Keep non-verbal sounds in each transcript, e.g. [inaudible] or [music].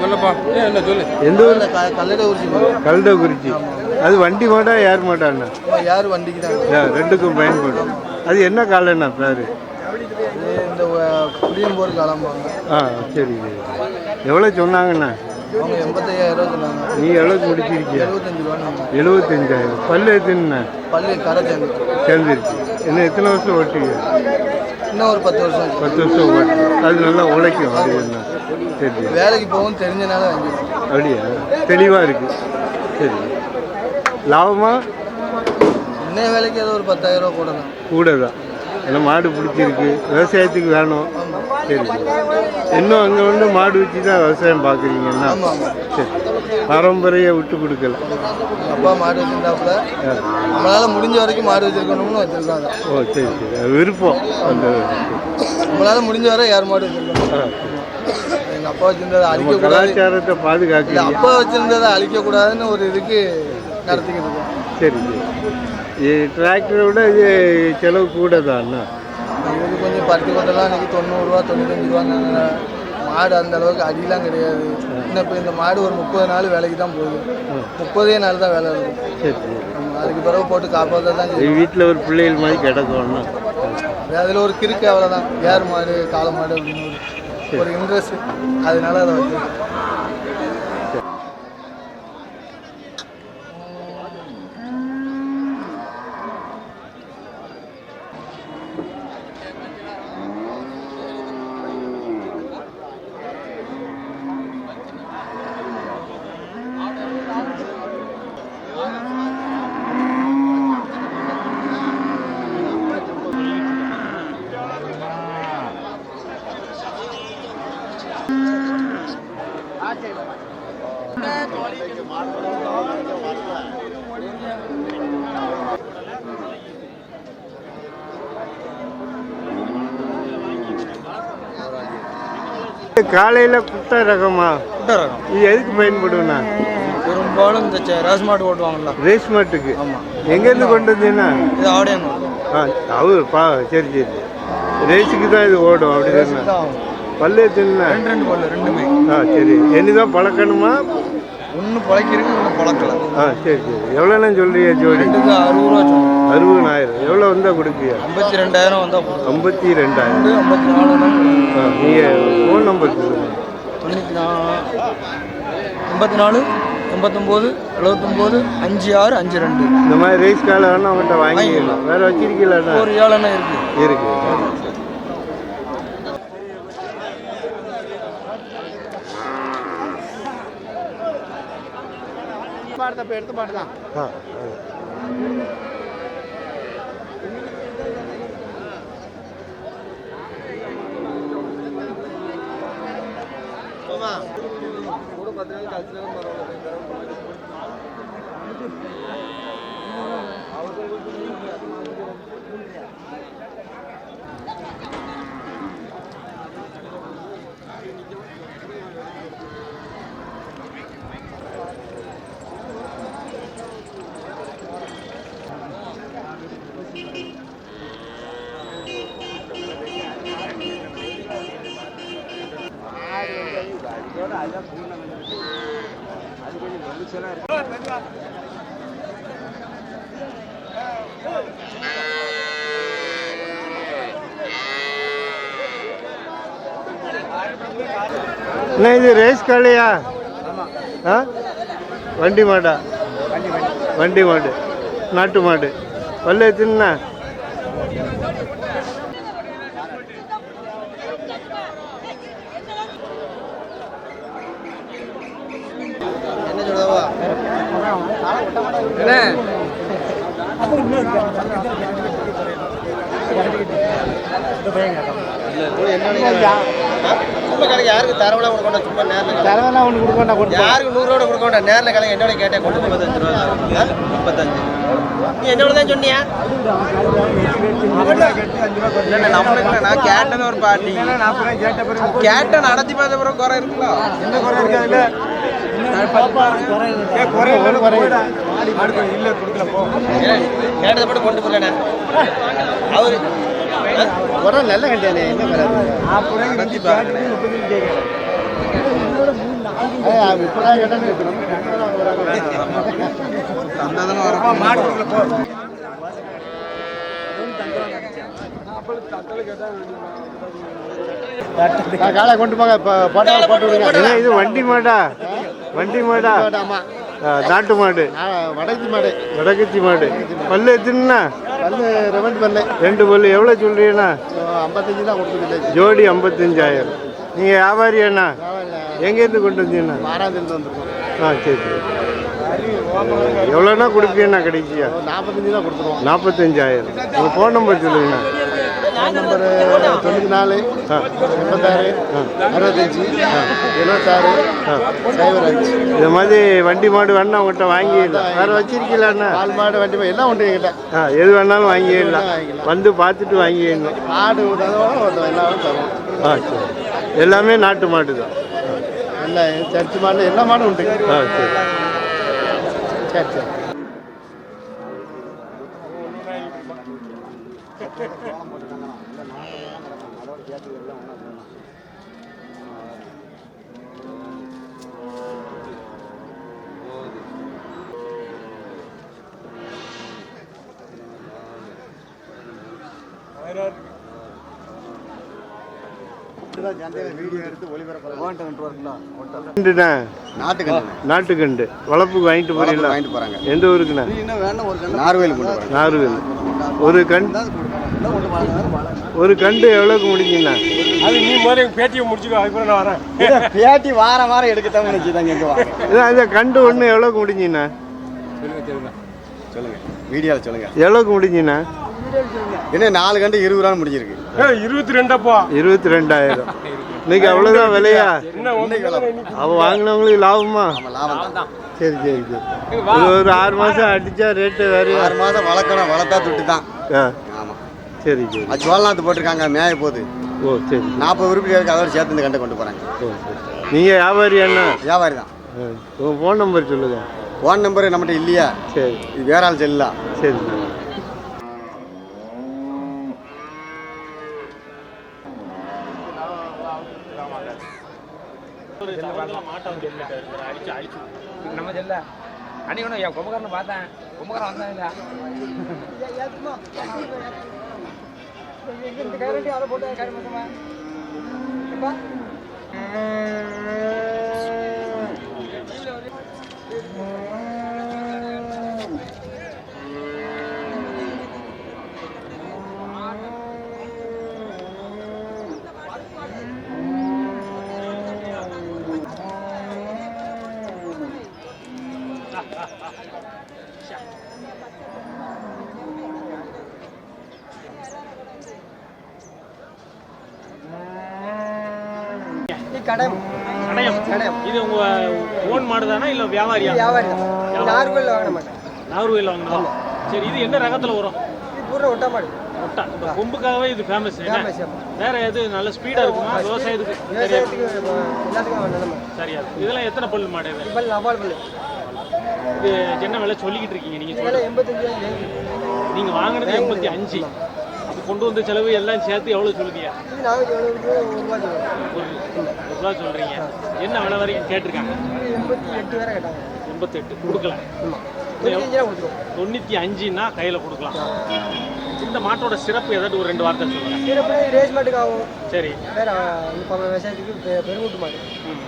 சொல்லப்பா. இல்லை சொல்லு. எந்த ஊர்? கல்லடை ஊர்ச்சி கல்டகுறிச்சி அது வண்டி மாடா யார் மாட்டாண்ணா யார் வண்டிக்கு தான் யா, ரெண்டுக்கும் பயன்படும். அது என்ன காலண்ணா பேர்? இந்த ஆ சரி சரி. எவ்வளோ சொன்னாங்கண்ணா எண்பத்தையாயிரம் சொன்னாங்க. நீ எவ்வளோக்கு முடிச்சிருக்கிய? எழுபத்தஞ்சு ரூபா எழுபத்தஞ்சாயிரம் பல்லு எத்தனை பள்ளி கரை சேர்ந்து. சேர்ந்துருச்சு. இன்னும் எத்தனை வருஷம் ஓட்டுங்க இன்னும் ஒரு பத்து வருஷம். பத்து வருஷம் ஓட்டு. அது நல்லா உழைக்கும் அது என்ன? வேலைக்கு போகும் தெரிஞ்சனால அப்படியா? தெளிவாக இருக்கு. சரி. லாபமா? இன்னைய வேலைக்கு ஏதோ ஒரு பத்தாயிரம் ரூபா கூட தான். கூட தான் ஏன்னா மாடு பிடிச்சிருக்கு விவசாயத்துக்கு வேணும். சரி. இன்னும் அங்கே வந்து மாடு வச்சு தான் விவசாயம் பார்க்குறீங்கன்னா சரி. பாரம்பரிய விட்டு கொடுக்கல அப்பா மாடு வச்சிருந்தாப்புல. நம்மளால முடிஞ்ச வரைக்கும் மாடு வச்சிருக்கணும்னு வச்சிருக்காங்க. ஓ சரி சரி. விருப்பம். அந்த நம்மளால முடிஞ்ச வரை யார் மாடு வச்சிருக்கணும் ஆ, சரி. எங்க அப்பா வச்சிருந்ததை நம்ம அழிக்க கூடாது கலாச்சாரத்தை பாதுகாக்கிறீங்க அப்பா வச்சிருந்ததை அழிக்க கூடாதுன்னு ஒரு இதுக்கு நடத்திக்கிட்டு இருக்கோம். சரி சரி. டிராக்டரை விட இது செலவு கூட தான்ண்ணா இதுக்கு கொஞ்சம் பருத்தி கொட்டெல்லாம் இன்னைக்கு தொண்ணூறுரூவா தொண்ணூத்தஞ்சு ரூபாங்க மாடு அந்த அளவுக்கு அடிலாம் கிடையாது. இன்னும் இப்போ இந்த மாடு ஒரு முப்பது நாள் வேலைக்கு தான் போகுது. முப்பதே நாள் தான் வேலை இருக்கும் அதுக்கு பிறகு போட்டு காப்பாற்ற தான் வீட்டில் ஒரு பிள்ளைகள் மாதிரி கிடக்கும்ண்ணா அதில் ஒரு கிறுக்கு அவ்வளோதான் ஏர் மாடு காளை மாடு அப்படின்னு ஒரு இன்ட்ரெஸ்ட் அதனால அதை வந்து காலையில் குட்டை ரகமா? ரகம். இது எதுக்கு பயன்படும்ண்ணா பெரும்பாலும் இந்த ரேஸ் மாடு ஓட்டுவாங்கல்ல. ரேஸ் மாட்டுக்கு ஆமாம் எங்கேருந்து கொண்டு வந்தீங்கன்னா இது ஆடியன் ஆ அவர் பா சரி சரி. ரேஸுக்கு தான் இது ஓடும் அப்படி பல்லு எத்தனை ரெண்டு ரெண்டு பல்லு ரெண்டுமே. ஆ சரி. என்னதான் பழக்கணுமா? ஒன்று பழக்கிருக்கு ஒன்று பழக்கல. ஆ சரி சரி. எவ்வளோண்ணா சொல்றீங்க ஜோடி? ரெண்டுக்கு அறுபது ரூபா சொன்னோம் அறுபதாயிரம். எவ்வளோ வந்தால் கொடுப்பியா? ஐம்பத்தி ரெண்டாயிரம் வந்தால் ஐம்பத்தி ரெண்டாயிரம். ரெண்டு ஐம்பத்தி நாலு ஆ நீங்கள் ஃபோன் நம்பர் சொல்லுங்கள் தொண்ணூற்றி நாலு எண்பத்தி நாலு எண்பத்தொம்போது எழுபத்தொம்போது அஞ்சு ஆறு அஞ்சு ரெண்டு இந்த மாதிரி ரேஸ் காலை வேணா அவங்கள்ட்ட வாங்கிக்கலாம் வேற வச்சிருக்கீங்களா ஒரு ஏழெண்ணா இருக்குது இருக்கு எடுத்து பாட்டு தான் ஆ அண்ணா இது ரேஸ் காலையா? ஆ? வண்டி மாடா? வண்டி மாடு. நாட்டு மாடு. பல்லு எத்தனைண்ணா? சும்மா கணக்கு யாருக்கு தரவெல்லாம் கொடுக்க வேண்டாம் சும்மா நேரில் தரவெல்லாம் ஒன்று கொடுக்க வேண்டாம் கொடுப்போம். யாருக்கு நூறுரூவா கொடுக்க வேண்டாம் நேரில் கணக்கு என்னோட கேட்டேன் கொண்டு முப்பத்தஞ்சு ரூபா? முப்பத்தஞ்சு. நீ என்னோட தான் சொன்னியா? நம்மளுக்கு நான் கேட்டது ஒரு பாட்டி. கேட்ட நடத்தி பார்த்த பிறகு குறை இருக்குல்ல என்ன குறை இருக்காதுல்ல கேட்டதை மட்டும் கொண்டு போகலண்ணே அவரு குறை நல்ல கண்டியானே என்ன காலை கொண்டு போங்க போட்டோ போட்டு விடுங்க. இது வண்டி மாடா. வண்டி மாடா. நாட்டு மாடு. வடக்கு மாடு. வடக்கச்சி மாடு. பல்லு எத்தனைண்ணா பல்லு ரெவண்ட் பல்லு ரெண்டு பல்லு எவ்வளோ சொல்றீங்கண்ணா? ஐம்பத்தஞ்சு தான் கொடுத்துக்கிட்டு ஜோடி ஐம்பத்தஞ்சாயிரம். நீங்கள் வியாபாரியாண்ணா எங்கேருந்து கொண்டு வந்தீங்கண்ணா? மாறாந்திருந்து வந்திருக்கோம். ஆ சரி சரி. எவ்வளோண்ணா கொடுப்பீங்கண்ணா கடைசியா? ஒரு நாற்பத்தஞ்சு தான் கொடுத்துருவோம். நாற்பத்தஞ்சாயிரம். உங்கள் ஃபோன் நம்பர் சொல்லுங்கண்ணா. நம்பர் தொண்ணூற்றி நாலு எண்பத்தாறு அறுபத்தஞ்சு எழுபத்தாறு சைபர் அஞ்சு இந்த மாதிரி வண்டி மாடு வேணா உங்கள்கிட்ட வாங்கிடலாம் வேறு வச்சிருக்கீங்களாண்ணா பால் மாடு வண்டி மாடு எல்லாம் உண்டு எங்கிட்ட ஆ எது வேணாலும் வாங்கிடலாம் வந்து பார்த்துட்டு வாங்கிடணும் மாடு எல்லாமே தருவோம். ஆ சரி. எல்லாமே நாட்டு மாடு தான். எல்லாம் சர்ச்சு மாடு எல்லா மாடும் உண்டு. ஆ சரி. சரி சரி. நாட்டுக்கண்டு. வளர்ப்புக்கு வாங்கிட்டு போறீங்களா? வாங்கிட்டு போறாங்க. எந்த ஊருக்குண்ணா? நார்வேல் நார்வேல். ஒரு கண்டு ஒரு கண்டு எவ்வளோக்கு முடிஞ்சுண்ணா அது நீ முதல்ல பேட்டியை முடிச்சுக்கோ அதுக்கப்புறம் நான் வரேன். பேட்டி வாரம் வாரம் எடுக்கத்தான் நினைச்சுதாங்க எங்க வா இதான் அந்த கண்டு ஒன்று எவ்வளோக்கு முடிஞ்சுண்ணா? சொல்லுங்க. வீடியோவில் சொல்லுங்க. எவ்வளோக்கு முடிஞ்சுண்ணா? என்ன நாலு கண்டு இருபது ரூபா முடிஞ்சிருக்கு. ஏய், இருபத்தி ரெண்டப்பா இருபத்தி ரெண்டாயிரம் இன்னைக்கு அவ்வளோதான் விலையா? என்ன அவள் வாங்கினவங்களுக்கு லாபமா? சரி சரி சரி. இது ஒரு ஆறு மாதம் அடித்தா ரேட்டு வேறையா? ஆறு மாதம் வளர்க்கணும் வளர்த்தா துட்டு தான். ஆ. ஆமாம் சரி சரி. அது சோழநாத்து போட்டிருக்காங்க மேய போகுது ஓ சரி. நாற்பது உருப்படி இருக்கு அதோட சேர்த்து இந்த கண்டை கொண்டு போகிறாங்க நீங்கள் வியாபாரி அண்ணா? வியாபாரி தான். ஆ, உங்கள் ஃபோன் நம்பர் சொல்லுங்கள் ஃபோன் நம்பர் நம்மகிட்ட இல்லையா? சரி. இது வேற ஆள் செல்லாம் சரி. நம்ம செல்ல அன்னைக்கு ஒன்று என் கும்பகாரனை பார்த்தேன். கும்பகாரன் வந்தான் இல்லை கடையம். இது உங்க ஓன் மாடு தானா இல்ல வியாபாரியா? வியாபாரி நார்கோயில் வாங்கின மாட்டேன் நாகர்கோயில் வாங்கினா சரி இது என்ன ரகத்துல வரும்? பூரா ஒட்ட மாடு. ஒட்டா. இந்த கொம்புக்காகவே இது ஃபேமஸ். வேற எது? நல்ல ஸ்பீடா இருக்குமா? விவசாயத்துக்கு விவசாயத்துக்கு எல்லாத்துக்கும் நல்ல மாடு. சரியா. இருக்கு. இதெல்லாம் எத்தனை பல்லு மாடு இது? பல்லு. இது என்ன விலை சொல்லிக்கிட்டு இருக்கீங்க? நீங்க இதெல்லாம் சொல்லுங்க எண்பத்தஞ்சு ரூபாய் நீங்க வாங்குனது எண்பத்தி அஞ்சு. கொண்டு வந்த செலவு எல்லாம் சேர்த்து எவ்வளவு சொல்லுவீங்க நாங்கள் எவ்வளோ ஒரு ரூபா சொல்றீங்க. என்ன விலை வரைக்கும் கேட்டிருக்காங்க? எண்பத்தி எட்டு வேற கேட்டாங்க எண்பத்தெட்டு. கொடுக்கலாம். தொண்ணூத்தி அஞ்சுன்னா கையில கொடுக்கலாம். இந்த மாட்டோட சிறப்பு ஏதாட்டு ஒரு ரெண்டு வார்த்தை சொல்லுங்க. சிறப்பு ரேஸ் மாட்டுக்கு ஆகும். சரி. வேற இப்போ பெருமூட்டு மாடு. ம்.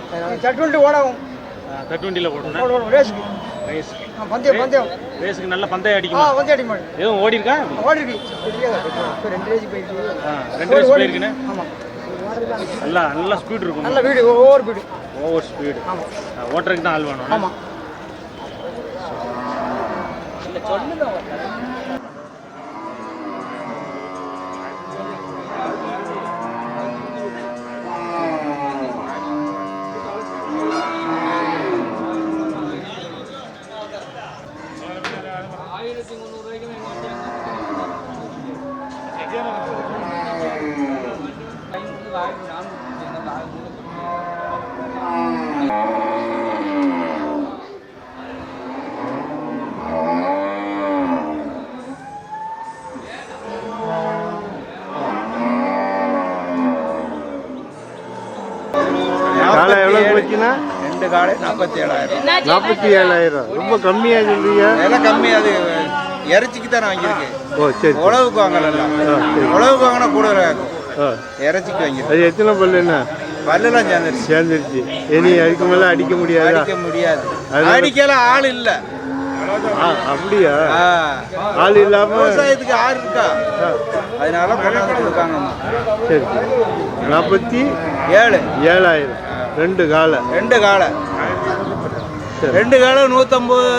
சட்டுவண்டி ஓடாகும். தட்டுவண்டியில் ஓடணும் ஓடும் ரேஸுக்கு. ரேஸுக்கு. ஆ, பந்தயம் பந்தயம். ரேஸுக்கு நல்ல பந்தயம் ஆ அடிக்குமா பந்தயம் அடி மாடு எதுவும் ஓடி இருக்கா? ஓடி இருக்கு. ரெண்டு ரேஸுக்கு போயிடுச்சு ஆ, ரெண்டு ரேஸ் போயிருக்குன்னு? ஆமாம் நல்லா நல்லா ஸ்பீட் இருக்கும். நல்ல வீடு ஒவ்வொரு வீடு ஓவர் ஸ்பீடு ஓட்டுறதுக்கு தான் ஆள் வேணும். ஆமாம் காலை எவ்வளோ போச்சுன்னா? ரெண்டு காலை நாற்பத்தி ஏழாயிரம் நாற்பத்தி ஏழாயிரம் ரொம்ப கம்மியாக சொல்றீங்க. விலை கம்மி அது இறைச்சிக்கு தான் வாங்கியிருக்கேன் ஓ சரி. உழவுக்கு வாங்கலாம் உழவுக்கு வாங்கினா கூட இறைச்சிக்கு வாங்கியிருக்கேன் அது எத்தனை பல்லுண்ணா பல்லெல்லாம் சேர்ந்துருச்சு. சேர்ந்துருச்சு. இனி அதுக்கு மேலே அடிக்க முடியாதா? அடிக்க முடியாது. அடிக்கலாம் ஆள் இல்ல. ஆ, அப்படியா. ஆள் இல்லாமல் விவசாயத்துக்கு ஆள் இருக்கா? அதனால கொண்டாந்து சரி சரி. நாற்பத்தி ஏழு. ஏழாயிரம். ரெண்டு காலை. ரெண்டு காலை. ரெண்டு கிலோ நூற்றம்பது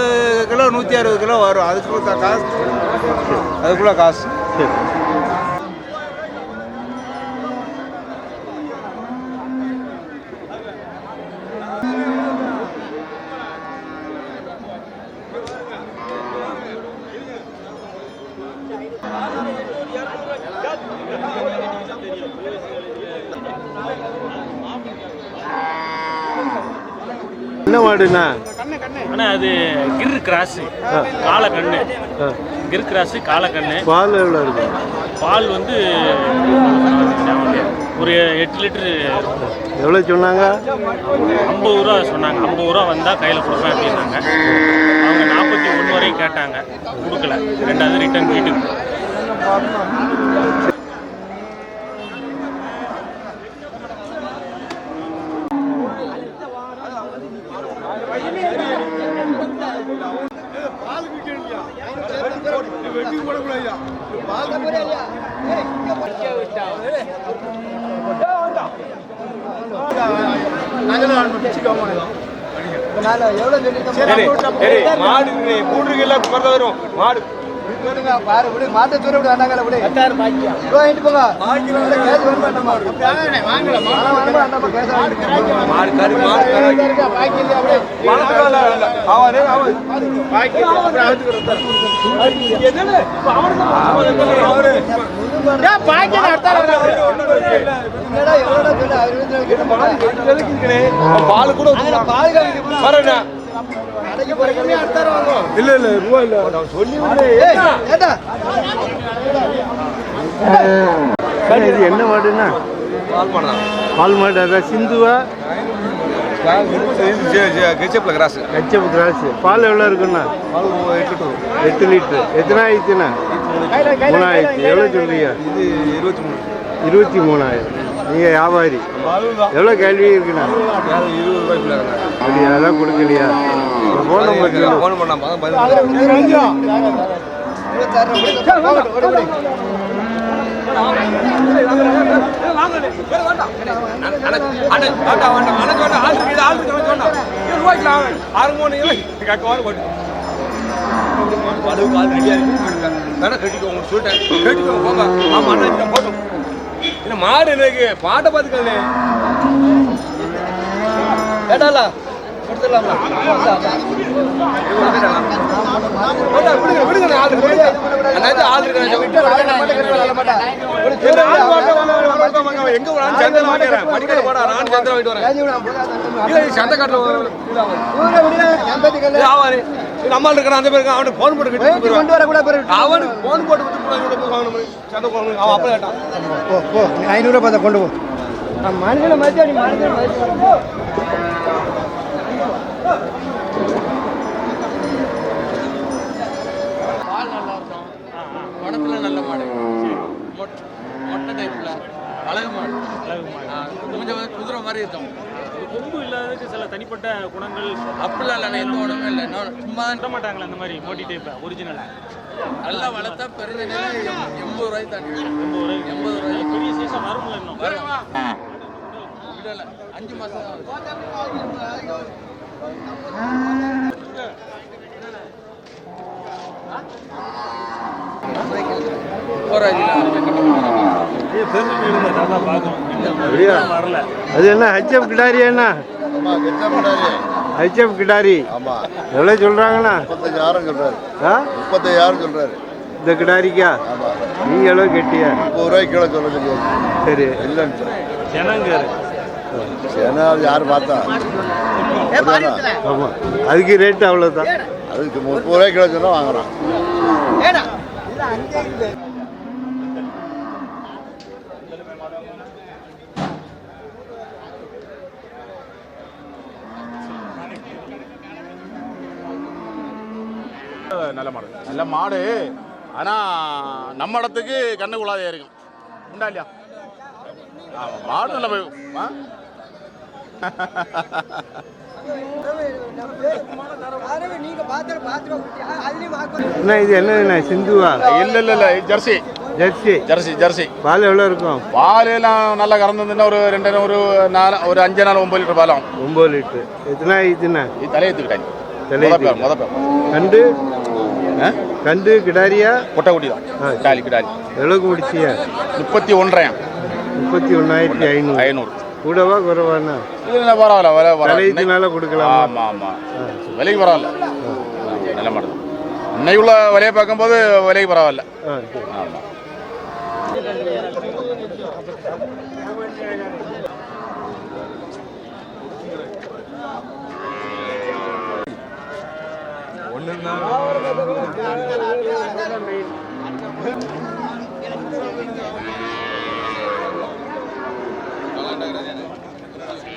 கிலோ நூற்றி அறுபது கிலோ வரும். அதுக்குள்ள காசு அதுக்குள்ள காசு. சரி. மாடுண்ணா அது கிர் கிராஸ் காளை கண்ணு. கிர் கிராஸ் காளை கண்ணு. பால் எவ்வளோ இருக்கும் பால் வந்து ஒரு எட்டு லிட்டரு. எவ்வளோ சொன்னாங்க? ஐம்பது ரூபா சொன்னாங்க. ஐம்பது ரூபா வந்தால் கையில் கொடுப்பேன் அப்படின்னாங்க. அவங்க நாற்பத்தி ஒன்று வரையும் கேட்டாங்க. கொடுக்கல. ரெண்டாவது ரிட்டர்ன் வீட்டுக்கு மாடு மூன்று கிலோ பிறந்த வரும். மாடு பாரு விடு. மாத்த தூர விடு வேண்டாங்கல விடு. பாக்கியா போங்க. கேஸ் வந்து வேண்டாமா வாங்கலாம் வேண்டாமா கேஸ் வாங்கிட்டு மாடு கறி மாடு பாக்கி இல்லையா அப்படியே என்னடா எவ்வளோடா சொல்லு அறுபத்தி நாலு கிட்ட போனா பால் கூட பால் போறீங்க அடுத்தாரம் வாங்குவோம் இல்லை இல்லை ரூபா இல்லை. ஏடா இது என்ன மாடுண்ணா பால் மாடு அதான் சிந்துவா? கெச்சப்பில் கிராஸ் பால் எவ்வளோ இருக்குண்ணா எட்டு லிட்டரு எத்தனை ஆயிடுச்சுண்ணா மூணாயிரத்து. எவ்வளோ சொல்றீங்க? இது இருபத்தி மூணு. இருபத்தி மூணாயிரம் நீங்கள் வியாபாரி எவ்வளோ கேள்வி இருக்குண்ணா? இருபது ரூபாய்க்குள்ள அப்படி அதெல்லாம் கொடுக்கலையா ஃபோன் நம்பர் சொல்லு ஃபோன் பண்ணாம மாடு எனக்கு பாட்டை பார்த்துக்கலே ஏடாலா கொடுத்துடலாமா விடுங்க விடுங்க ஆள் இருக்கு அண்ணாச்சி ஆள் இருக்கு எங்க நான் சந்தை வாங்கிறேன் படிக்கிற போடா நான் சந்தை வாங்கிட்டு வரேன் சந்தை காட்டுல ஆவாரு நம்மால் இருக்கிற அந்த பேருக்கு அவனுக்கு போன் போட்டு கட்டி கொண்டு போயிருவான். வர கூட அவனுக்கு போன் போட்டு அவன் அப்பா கேட்டான். போ போ நீ ஐநூறுரூவா பார்த்தா கொண்டு போ. மனுஷனை மதிச்சா நீ மனுஷனை மதிச்சு. படத்துல நல்ல மாடு. மொட்டை டைப்ல அழகு மாடு. கொஞ்சம் குதிரை மாதிரி இருக்கும். கொம்பு இல்லாததுக்கு சில தனிப்பட்ட குணங்கள் அப்படிலாம் இல்லை எந்த உடம்பும் இல்லை. சும்மா விட மாட்டாங்களா அந்த மாதிரி மோட்டி டைப் ஒரிஜினலா நல்லா வளர்த்தா பெரிய எண்பது ரூபாய்க்கு தாண்டி எண்பது ரூபாய் எண்பது ரூபாய் பெரிய சைஸாக வரும்ல இன்னும். விடல. அஞ்சு தான். அப்படியா அது என்ன ஹெச்எஃப் கிடாரி என்ன? ஹெச்எஃப் கிடாரி. ஆமா. எவ்வளோ சொல்கிறாங்கண்ணா முப்பத்தஞ்சாயிரம் சொல்றாரு. ஆ? முப்பத்தையாயிரம் சொல்றாரு. இந்த கிடாரிக்கா? நீங்கள் எவ்வளோ கெட்டியா? முப்பது ரூபாய்க்கு கிலோ சொல்ல சொல்லி சரி இல்லைன்னு அது யார் பார்த்தா? ஆமாம் அதுக்கு ரேட்டு அவ்வளோதான் அதுக்கு முப்பது ரூபாய்க்கு கிலோ சொன்னா வாங்குறான். நல்ல மாடு. நல்ல மாடு. ஆனா நம்ம இடத்துக்கு கண்ணு குழாதையா இருக்கும். உண்டா இல்லையா? மாடு நல்ல போய் ஆ? [laughs] அண்ணா இது என்னதுண்ணா சிந்துவா? இல்ல இல்ல ஜெர்சி. ஜெர்சி. Jersey jersey. பால் எவ்வளோ இருக்கும்? பால் எல்லாம் நல்லா கறந்துருந்தா ஒரு ரெண்டு ஒரு நாலு ஒரு அஞ்சு நாள் ஒன்பது லிட்டர் பாலம் ஒம்பது லிட்டரு. எத்தனை ஆயிடுச்சுண்ணா இது தலையெத்துக்கிட்டாங்க தலையை முத கண்டு? கண்டு கிடாரியா? கொட்டை குட்டி தான். ஆ. கிடாலி கிடாலி எவ்வளோக்கு முடிச்சியா முப்பத்தி ஒன்றரையாம் முப்பத்தி ஒன்றாயிரத்தி ஐநூறு. ஐநூறு. கூடவா இது என்ன பரவாயில்ல விலை பரவாயில்ல. தலையத்துனால கொடுக்கலாமா? ஆமா ஆமா. விலைக்கு பரவாயில்ல. நல்ல மாடு தான். இன்னைக்கு உள்ள விலையை பார்க்கும்போது விலைக்கு பரவாயில்ல.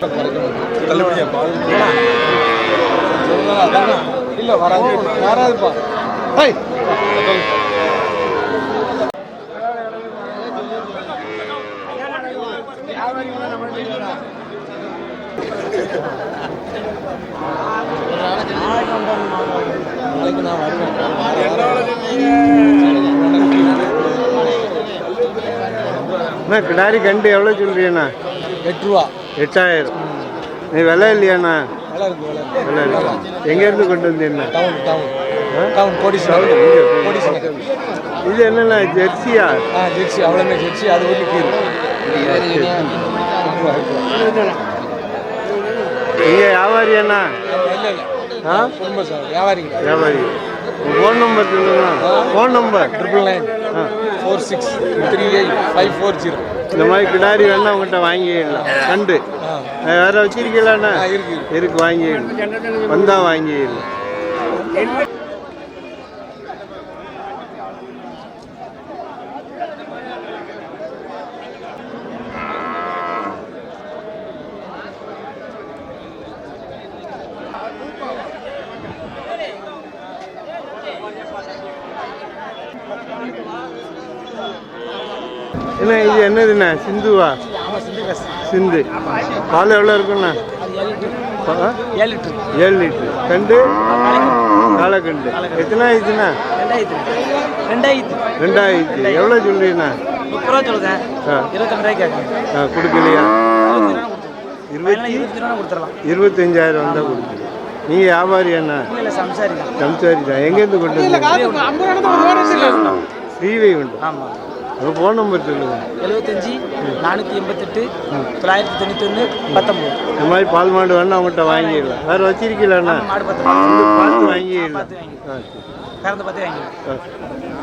ஆ சரி ஆமா அண்ணா கிடாரி கண்டு எவ்வளோ சொல்றீங்கண்ணா? எட்டு ரூபா. எட்டாயிரம். நீ விலை இல்லையாண்ணா? வேலை இருக்கு எங்கேருந்து கொண்டு வந்தீங்கண்ணா? டவுன் கோடீஸ்வரர். கோடீஸ்வரர். இது என்னண்ணா ஜெர்சியா? ஆ ஜெர்சி. அவ்வளோமே ஜெர்சி. அது ஒரு கீழ். நீங்க வியாபாரியாண்ணா? இல்லை இல்லை. ஆ? குடும்ப சார் வியாபாரிங்க. வியாபாரி. ஃபோன் நம்பர் சொல்லுங்க ஃபோன் நம்பர் ட்ரிபிள் நைன் ஆ. Four six three eight five four zero இந்த மாதிரி கிடாரி வேணா உங்கள்கிட்ட வாங்கிடலாம். கண்டு. வேற வச்சிருக்கீங்களாண்ணா. இருக்கு வாங்கிடலாம். வந்தா வாங்கிடலாம் என்ன இது என்னதுண்ணா சிந்துவா? சிந்து. பால் எவ்வளோ இருக்குண்ணா? ஏழு லிட்டரு. கண்டு? காலக்கண்டு. எத்தனை ஆயிடுச்சுண்ணா? ரெண்டாயிரத்து ரெண்டாயிரத்து எவ்வளோ முப்பது ரூபா இருபத்தஞ்சு கேட்குறேன் ஆ கொடுக்கலையா? இருபத்தி இருபத்தஞ்சாயிரம் வந்தால் கொடுக்குது நீங்கள் வியாபாரி அண்ணா? இல்லை சம்சாரி தான். எங்கேருந்து கொண்டு வந்தீங்க? ஸ்ரீவைகுண்டம். ஆமாம் உங்கள் ஃபோன் நம்பர் சொல்லுங்கள் எழுபத்தஞ்சி நானூற்றி எண்பத்தெட்டு தொள்ளாயிரத்தி தொண்ணூத்தொன்று பத்தொம்பது. இந்த மாதிரி பால் மாடு வேணா அவங்கள்ட்ட வாங்கிடலாம். வேறு வச்சிருக்கீங்களாண்ணா மாடு பத்து வந்து பார்த்து வாங்கிடலாம். பார்த்து வாங்கி கறந்து பார்த்து வாங்கி ஆ